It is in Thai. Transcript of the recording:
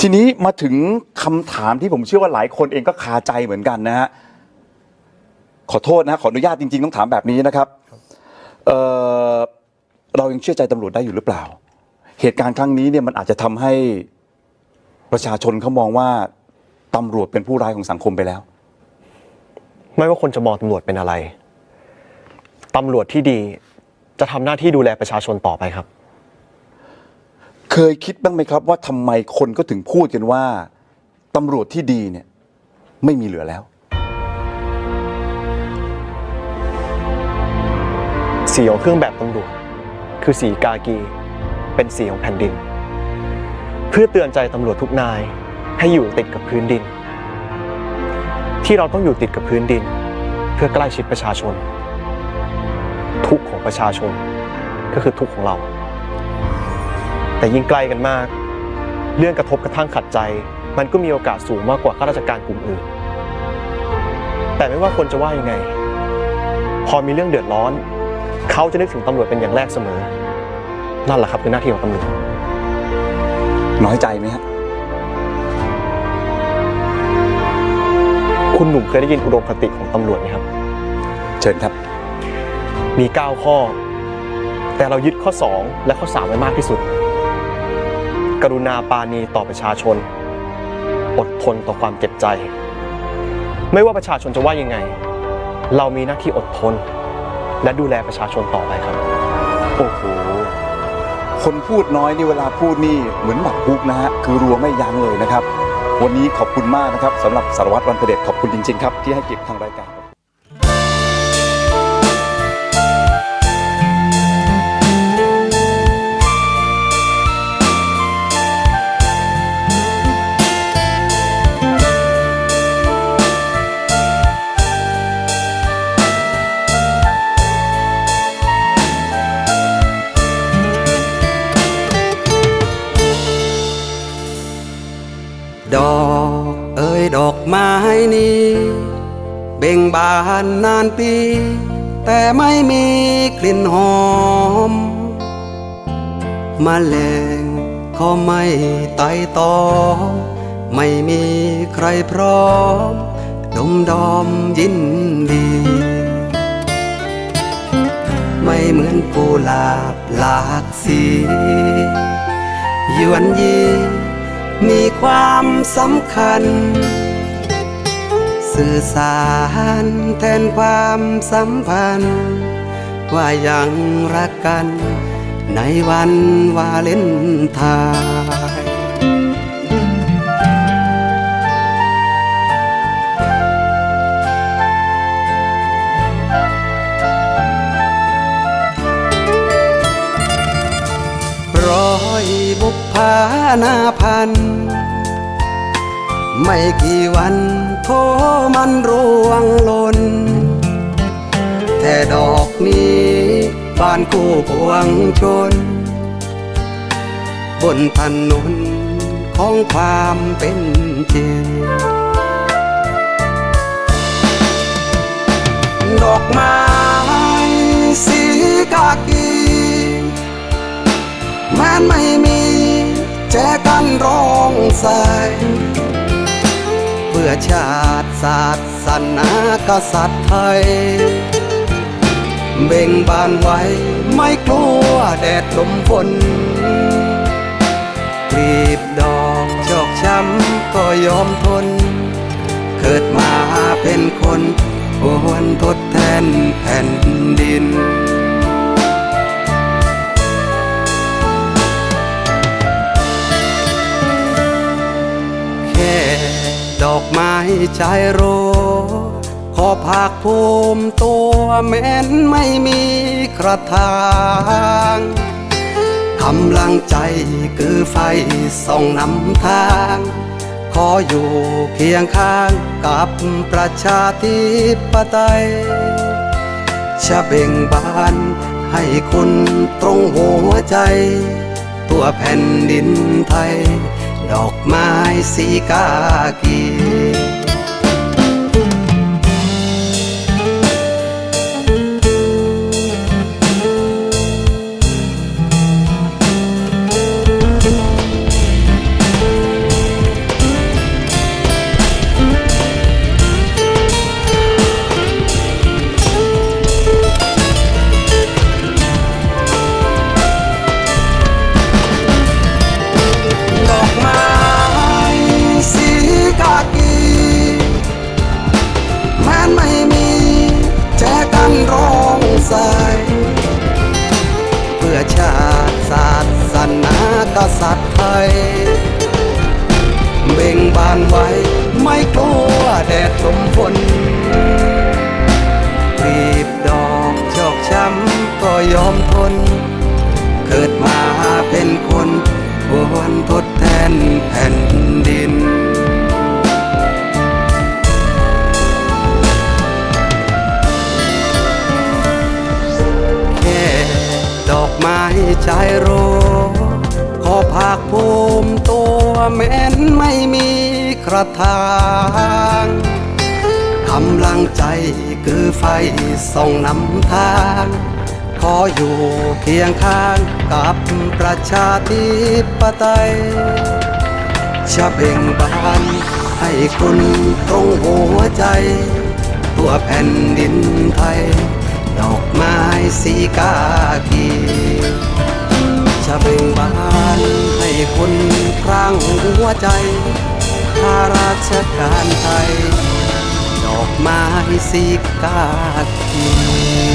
ทีนี้มาถึงคำถามที่ผมเชื่อว่าหลายคนเองก็คาใจเหมือนกันนะฮะขอโทษนะฮะขออนุญาตจริงๆต้องถามแบบนี้นะครับเอ่อเรายังเชื่อใจตำรวจได้อยู่หรือเปล่า เหตุการณ์ครั้งนี้เนี่ยมันอาจจะทำให้ประชาชนเขามองว่าตำรวจเป็นผู้ร้ายของสังคมไปแล้ว ไม่ว่าคนจะมองตำรวจเป็นอะไร ตำรวจที่ดีจะทำหน้าที่ดูแลประชาชนต่อไปครับ เคยคิดบ้างไหมครับว่าทำไมคนก็ถึงพูดกันว่าตำรวจที่ดีเนี่ยไม่มีเหลือแล้ว สีของเครื่องแบบตำรวจคือสีกากี เป็นสีของแผ่นดิน เพื่อเตือนใจตำรวจทุกนาย ให้อยู่ติดกับพื้นดิน ที่เราต้องอยู่ติดกับพื้นดิน เพื่อใกล้ชิดประชาชน ทุกข์ของประชาชนก็คือทุกข์ของเรา แต่ยิ่งใกล้กันมาก เรื่องกระทบกระทั่งขัดใจ มันก็มีโอกาสสูงมากกว่าข้าราชการกลุ่มอื่น แต่ไม่ว่าคนจะว่ายังไง พอมีเรื่องเดือดร้อน เขาจะนึกถึงตำรวจเป็นอย่างแรกเสมอ นั่นแหละครับคือหน้าที่ของตำรวจ น้อยใจไหมฮะ คุณหนุ่มเคยได้ยินอุดมคติของตำรวจไหมครับ เชิญครับ มี 9 ข้อ แต่เรายึดข้อ 2 และข้อ 3 ไว้มากที่สุด กรุณาปาณีต่อประชาชน อดทนต่อความเจ็บใจ ไม่ว่าประชาชนจะว่ายังไง เรามีหน้าที่อดทน และดูแลประชาชนต่อไปครับ โอ้โห คนพูดน้อยนี่เวลาพูดนี่เหมือนหมักคุกนะฮะ คือรัวไม่ยั้งเลยนะครับ วันนี้ขอบคุณมากนะครับสำหรับสารวัตรวันเผด็จขอบคุณจริงๆครับที่ให้เกียรติทางรายการ ดอกไม้นี้ เบ่งบานนานปี แต่ไม่มีกลิ่นหอมมแมลงเขาไม่ไต่ตอมไม่มีใครพร้อม ดมดอมยินดี ไม่เหมือนกุหลาบหลากสียวนยี มีความสำคัญ สื่อสารแทนความสัมพันธ์ ว่ายังรักกันในวันวาเลนไทน์ บุพพาหนาพัน ไม่กี่วันโทมันร่วงหล่นแต่ดอกนี้บานคู่ปวงชน บนถนนของความเป็นจริงดอกไม้สีกากีแม้นไม่มี ใสเพื่อชาติศาสนากษัตริย์ไทย เบ่งบานไว้ไม่กลัวแดดลมฝนกลีบดอกชอกช้ำก็ยอมทน เกิดมาเป็นคนควรทดแทนแผ่นดิน ไม้ชายโร ขอภาคภูมิตัวแม้นไม่มีกระทางกำลังใจคือไฟส่องนำทาง ขออยู่เคียงข้างกับประชาธิปไตยจะเบ่งบานให้คุณตรงหัวใจ ตัวแผ่นดินไทย ดอกไม้สีกากี งบานไว้ ไม่กลัวแดดลมฝนกรีบดอกชอกช้ำก็ยอมทน เกิดมาเป็นคนควรทดแทนแผ่นดินแค่ดอกไม้ชายโรขอภาคภูมิตัวแม้นไม่มี ทางกำลังใจคือไฟส่องนำทาง ขออยู่เคียงข้างกับประชาธิปไตยจะเบ่งบานให้คุณตรงหัวใจ ตัวแผ่นดินไทย ดอกไม้สีกากีจะเบ่งบานให้คุณครั้งหัวใจ ข้าราชการไทย ดอกไม้สีกากี